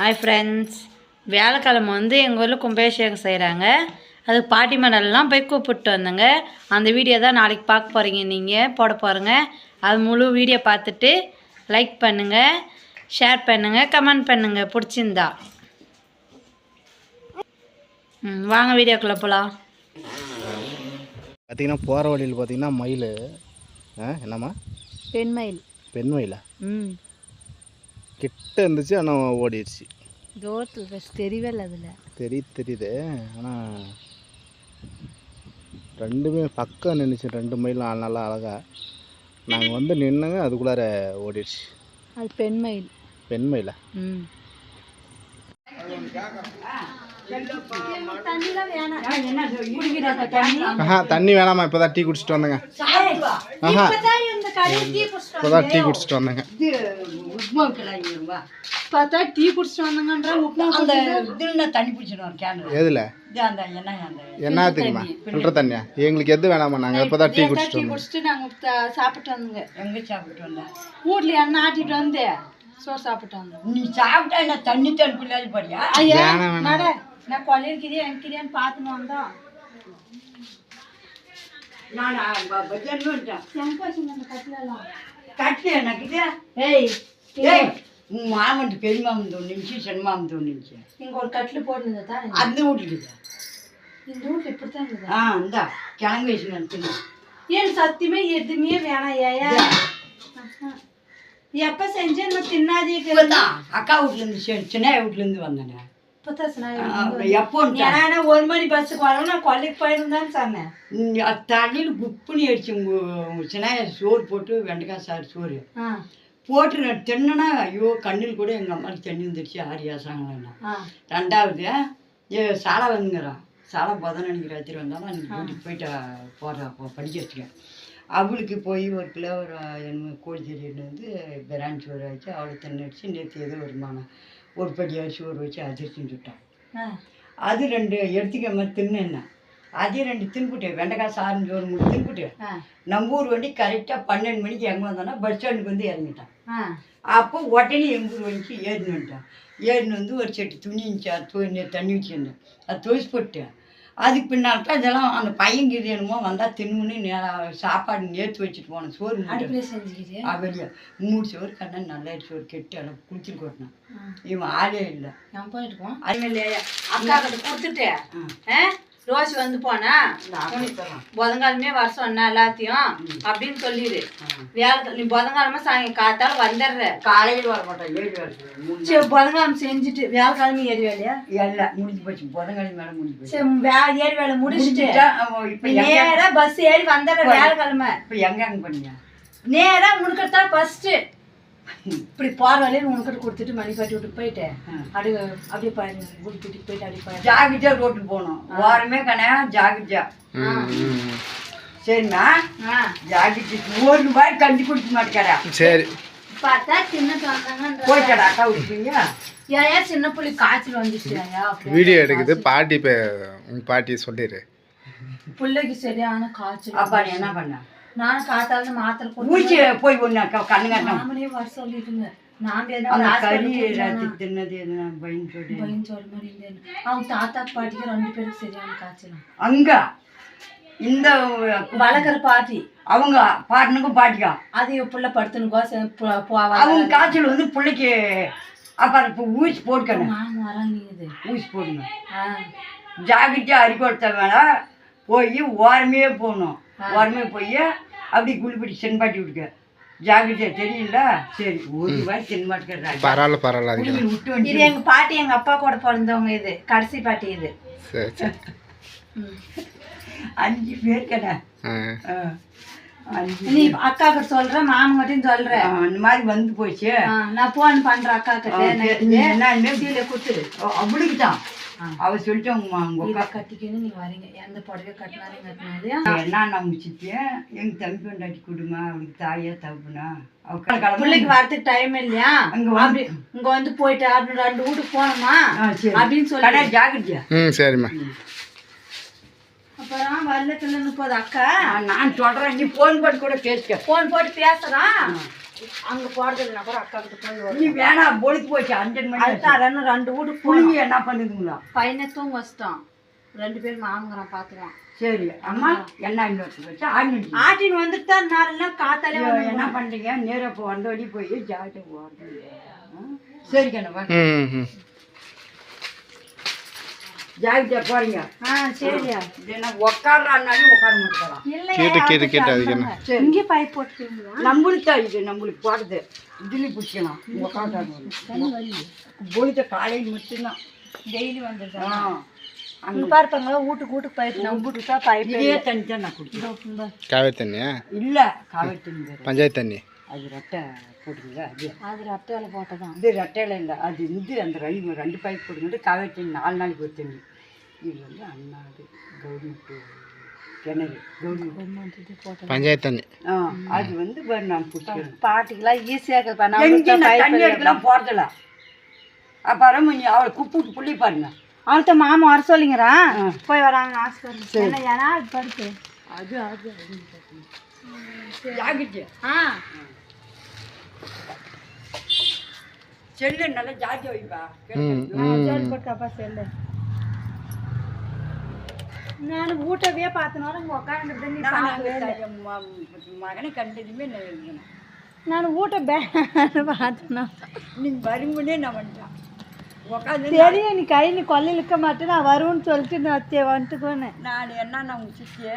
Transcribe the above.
Hi friends வியாழக்கிழமை வந்து எங்கள் ஊரில் கும்பாபிஷேகம் செய்கிறாங்க அதுக்கு பாட்டி மடல்லாம் போய் கூப்பிட்டு வந்தேங்க. அந்த வீடியோ தான் நாளைக்கு பார்க்க போகிறீங்க நீங்கள் போட போகிறீங்க அது முழு வீடியோ பார்த்துட்டு லைக் பண்ணுங்கள் ஷேர் பண்ணுங்கள் கமெண்ட் பண்ணுங்கள் பிடிச்சிருந்தா. ம் வாங்க வீடியோக்குள்ளே போகலாம் பார்த்தீங்கன்னா போகிற வழியில் பார்த்தீங்கன்னா மயில். ஆ என்னம்மா? பெண்மயில் பெண் மயிலா? ம். கிட்ட இருந்துச்சு ஆனால் ஓடிடுச்சு. தோட்டத்தில் ஃபஸ்ட் தெரியவே இல்லை அதில். தெரிய தெரியுது. ஆனால் ரெண்டுமே பக்கம் நின்றுச்சு ரெண்டு மயிலும் நல்லா அழகா. நாங்கள் வந்து நின்னுங்க அதுக்குள்ளார ஓடிடுச்சு. அது பெண்மயில் பெண் மயிலா ம். ஆஹா தண்ணி வேணாமா இப்போ தான் டீ குடிச்சிட்டு வந்தேங்க. ஆஹா. இப்போ தான் டீ குடிச்சிட்டு வந்தேங்க. பார்த்தா டீ குடிச்சிட்டு வந்தாங்கன்ற உப்புமா அந்த இதில் தண்ணி பிடிச்சிடும் கேனில் எதில்? இது அந்த எண்ணெய் அந்த என்ன தெரியுமா ஃபில்டர் தண்ணியா? எங்களுக்கு எது வேணாமா நாங்கள் இப்போ தான் டீ குடிச்சிட்டு டீ வந்தோம் குடிச்சிட்டு நாங்கள் சாப்பிட்டு வந்தோங்க. எங்கே சாப்பிட்டு வந்தேன்? வீட்ல எண்ணெய் ஆட்டிட்டு வந்து? சோறு சாப்பிட்டு வந்தோம் நீ சாப்பிட்டா என்ன தண்ணி தடுப்பு இல்லாத பாரியா ஐயா நான் கொள்ளையிருக்கிறியா எனக்கிறியான்னு பார்த்துன்னு வந்தோம். அந்த கட்டிலெல்லாம் கட்டு எனக்கு ஏய் ஏய் உன் மாமன் பெரிய மாமன் தோணுச்சு சின்ன மாமன் தோணுச்சு இங்க ஒரு கட்டில் போட்டுருந்தா தான் அந்த வீட்டுக்கு இந்த. வீட்ல இப்படித்தான் இருந்தது? ஆ இந்தா கிழங்கு நடத்துங்க ஏன் சத்தியமே எதுவுமே வேணாம் ஏயா எப்ப செஞ்சேன் நான் தின்னாதீங்க இப்போ தான் அக்கா வீட்லேருந்து சின்ன வீட்லேருந்து வந்தேனே. ஒரு மணி பஸ்ஸுக்கு வரணும். நான் கொல்லைக்கு போயிருந்தேன்னு சொன்னேன். தலையில் குப்புன்னு அடிச்சு சின்ன சோறு போட்டு வெண்டைக்காய் சாறு சோறு. போட்டு நான் தின்னனா ஐயோ கண்ணில் கூட எங்கள் அம்மாவுக்கு தண்ணி வந்துடுச்சு ஆறு ஏசாங்களா ஆ. ரெண்டாவது சாலை வந்துங்கிறான் சாலை போதான் நினைக்கிற ராத்திரி வந்தாலும் அன்றைக்கி கூட்டிகிட்டு போயிட்டு போடுறா படிக்க வச்சுக்கேன் அவளுக்கு போய் ஒரு கிலோ ஒரு கோழி செடியில் வந்து பிராணி சோறு வச்சு அவளை தண்ணி அடிச்சு நேற்று ஏதோ ஒரு மானம். ஒரு படி அரிசி ஊற வச்சு அதிர்ச்சின்னு சுட்டான் ஆ. அது ரெண்டு எடுத்துக்காம தின்னு அதே ரெண்டு தின்னுபிட்டு வெண்டைக்காய் சாருன்னு சோறு மூணு தின்னுபிட்டு ஆ. நம்ம ஊர் வண்டி கரெக்டாக பன்னெண்டு மணிக்கு எங்கே வந்தானா பஸ் ஸ்டாண்டுக்கு வந்து இறங்கிட்டான். அப்போ உடனே எங்கள் ஊர் வண்டிக்கு ஏறின்னு வந்துட்டான். ஏறின்னு வந்து ஒரு செட்டு துணி இருந்துச்சு அது துணி தண்ணி வச்சுருந்தேன் அது துவைச்சு போட்டேன் அதுக்கு பின்னால் தான் இதெல்லாம் அந்த பையன் இது என்னமோ வந்தால் தின்னுன்னு சாப்பாடு நேற்று வச்சுட்டு போனேன் சோறு வெளியே. மூணு சோறு கண்ணன் நல்லா சோறு கெட்டு எல்லாம் குளிச்சுட்டு கொட்டினான் இவன் ஆளே இல்லை. நான் போயிட்டுக்கோம் அது அக்கா கிட்ட கொடுத்துட்டு ரோஸ் வந்து போனா புதன்காலமே வர சொன்ன எல்லாத்தையும் அப்படின்னு சொல்லிடு வியாழ நீ புதன்காலமா சாயங்க காத்தால வந்துடுற. காலையில் வர மாட்டான் ஏழு மூணு சரி புதன்காலம் செஞ்சுட்டு வியாழக்கிழமை ஏறி வேலையா எல்லாம் முடிஞ்சு போச்சு. புதன்கிழமை மேலே முடிஞ்சு போச்சு. சரி வே- ஏறி வேலை முடிச்சுட்டு. இப்போ நீ நேரா பஸ் ஏறி வந்துடுற வியாழக்கிழமை. இப்போ எங்க அங்கே பண்ணியா? நேரா உனக்கிட்ட தான் ஃபர்ஸ்ட் இப்படி போற வழியில உனக்கிட்ட கொடுத்துட்டு மணி கட்டி விட்டு போயிட்டு அப்படியே அப்படியே பாரு குடி கூட்டிட்டு போயிட்டு அப்படியே பாரு ஜாகிரதையா ரோட்டுக்கு போகணும். வாரமே கண்ணா ஜாகிரதையா சரிண்ணா ஆ. ஜாகிரதை ஒரு ரூபாய் கஞ்சி குடிக்க மாட்டேங்கிறா. சரி. பார்த்தா வந்தாங்கன்ற போய்க்கடா அக்கா விட்டுப்பீங்க ஏயா சின்ன புள்ளி காய்ச்சல் வந்துச்சுயா வீடியோ எடுக்குது பாட்டி இப்போ உங்கள் பாட்டி சொல்லிடு பிள்ளைக்கு சரியான காய்ச்சல் அப்பா என்ன பண்ண? நானும் காத்தால மாத்திரை போட்டு மூச்சு போய் ஒன்று கண்ணு கட்டணும். மாமனே வர சொல்லிட்டுங்க. நான் அந்த கறி தின்னது பயன் சொல்லி. சொல்ல அவங்க தாத்தா பாட்டிக்கு ரெண்டு பேருக்கு சரியான காய்ச்சல். அங்க இந்த வளர்க்குற பாட்டி. அவங்க பாட்டனுக்கும் பாட்டிக்கா? அது புள்ள படுத்துனுக்கோ அவங்க காய்ச்சல் வந்து பிள்ளைக்கு அப்புறம் இப்போ ஊசி போட்டுக்கணும். நான் ஊசி போடணும் ஜாக்கிரதையாக அரிக்கொடுத்த மேலே போய் ஓரமே போகணும் ஓரமே போய் அப்படி குளிப்படி சென்பாட்டி விட்டுக்க. ஜாக்கிரதையா தெரியல? சரி ஒரு ரூபாய் சென்பாட்டுக்கிறாங்க பரவாயில்ல பரவாயில்ல விட்டு இது எங்க பாட்டி எங்க அப்பா கூட பிறந்தவங்க இது கடைசி பாட்டி இது. சரி சரி. அஞ்சு பேர் கடை. ஆ. அஞ்சு நீ அக்கா கிட்ட சொல்ற மாமன் கிட்டையும் சொல்ற? ஆ, இந்த மாதிரி வந்து போச்சு. நான் போன் பண்றேன் அக்கா ஆ, கிட்ட சரி, நீ என்னன்னு சீல குத்துரு அவளுக்கு தான். அவ சொல்லிட்டு உங்க உங்க கட்டிக்கணும் நீங்க வரீங்க. எந்த புடவை கட்டினாலும் என்ன நான் முடிச்சிட்டேன் எங்க தம்பி கொண்டாட்டி கொடுங்க அவளுக்கு தாயா தப்புனா? பிள்ளைக்கு வரதுக்கு டைம் இல்லையா? அங்க வந்து- அப்படி இங்க வந்து போயிட்டு ரெண்டு வீட்டுக்கு போனோமா. அப்படின்னு சொல்லி. கடை ஜாக்கிரதையா? ம் சரிம்மா. அப்புறம் வரல முப்பது அக்கா. நான் சொல்றேன். நீ போன் போட்டு கூட பேசிக்க. போன் போட்டு பேசுறான் அங்கே போகிறது இல்லைனா கூட அக்கா கிட்ட போய் வரும். நீ வேணாம் பொழுது போச்சு அஞ்சு மணி. அதுதான் ரெண்டு ரெண்டு வீடு புழுங்கி என்ன பண்ணுதுங்களா? பையனை தூங்க வச்சிட்டோம் ரெண்டு பேரும் மாமங்கிறான் பார்த்துக்கலாம் சரி அம்மா என்ன இன்னொருத்தர் வச்சு ஆடிட்டு ஆட்டின் வந்துட்டு தான் காத்தாலே என்ன பண்றீங்க? நேரா இப்போ வந்த வழி போய் ஜாக்கிரதை சரி கண்ணா ஜாக்கிரதையா போறீங்க ஆ சரியா. இல்லைன்னா உட்காடுறான்னாலும் உட்கார மாட்டேறான் இல்லை கேட்டு கேட்டு கேட்டு அதுக்கு என்ன சரி. இங்கே பைப் போட்டுருங்களா நம்மளுக்கு தான் இது நம்மளுக்கு போடுறது இதுலி பிடிக்கலாம் உட்காந்து பொழுத காலையில் மட்டும்தான். டெய்லி வந்துடுது? ஆ. அங்கே பார்ப்பாங்களா? வீட்டுக்கு வீட்டுக்கு பைப் நம்ம வீட்டுக்கு தான் பைப் இதே தண்ணி தான் நான் குடிக்கிறேன். காவேரி தண்ணியா? இல்லை காவேரி தண்ணி. பஞ்சாயத்து தண்ணி? அது ரெட்டை போடுங்களா அது. அது ரட்டையில போட்டதான் இது ரெட்டையில இல்லை அது இது அந்த ரெண்டு ரெண்டு பைப் போடுங்கிட்டு காவேரி தண்ணி நாலு நாளைக்கு ஒரு தண்ணி. இது வந்து அண்ணாது கவர்மெண்ட்டு கிணறு கவர்மெண்ட் பஞ்சாயத்து தண்ணி. ஆ அது வந்து பாரு நான் பிடிக்கிறேன் பாட்டிக்கெல்லாம் ஈஸியாக எடுக்கலாம் போகிறதில்ல அப்புறம் நீ அவளை கூப்பிட்டு புள்ளி பாருங்க. அவள்கிட்ட மாமா வர சொல்லிங்கிறான் ஆ. போய் வராங்க ஆஸ்பத்திரி ஏன்னா ஏன்னா அது படுத்து அது. அது ஆ. செல்லு நல்லா ஜாக்கிரதை வைப்பா. சரி போட்டாப்பா செல்லு. நான் ஊட்டவே பார்த்தனால உங்க உட்காந்துட்டு மகனை கண்டதுமே நான் ஊட்ட பே பார்த்தனா நீ வருமுன்னே நான் வந்துட்டேன் உட்காந்து தெரியும் நீ கை நீ கொல்ல இழுக்க மாட்டேன் நான் வருவேன்னு சொல்லிட்டு நான் வந்துட்டுக்குவேன்னு நான் என்ன நான் உங்க சித்தியை?